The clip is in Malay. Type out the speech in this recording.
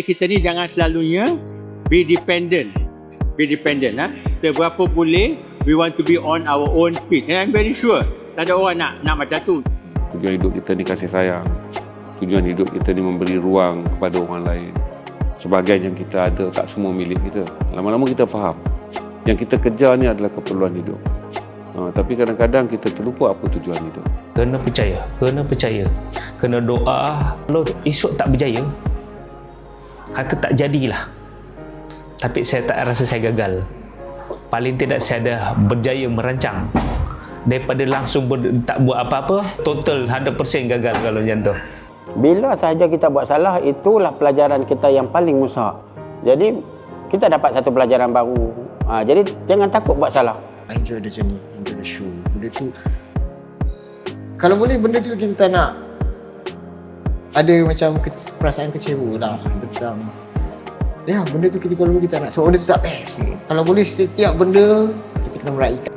kita ni jangan selalunya be dependent. Be dependent. Ha? Seberapa boleh, we want to be on our own feet. And I'm very sure, tak ada orang nak nak macam tu. Tujuan hidup kita ni kasih sayang. Tujuan hidup kita ni memberi ruang kepada orang lain. Sebagian yang kita ada tak semua milik kita. Lama-lama kita faham. Yang kita kejar ni adalah keperluan hidup. Ha, tapi kadang-kadang kita terlupa apa tujuan hidup. Kena percaya, kena percaya. Kena doa. Kalau esok tak berjaya, kata tak jadilah. Tapi saya tak rasa saya gagal. Paling tidak saya ada berjaya merancang. Daripada langsung ber, tak buat apa-apa, total 100% gagal kalau macam tu. Bila sahaja kita buat salah, itulah pelajaran kita yang paling musak. Jadi, kita dapat satu pelajaran baru. Ha, jadi, jangan takut buat salah. I enjoy the journey, enjoy the show. Benda tu kalau boleh benda tu kita tak nak ada macam ke- perasaan kecewa lah tentang ya benda tu kita kalau kita nak. Sebab benda tu tak best. Kalau boleh setiap benda kita kena meraihkan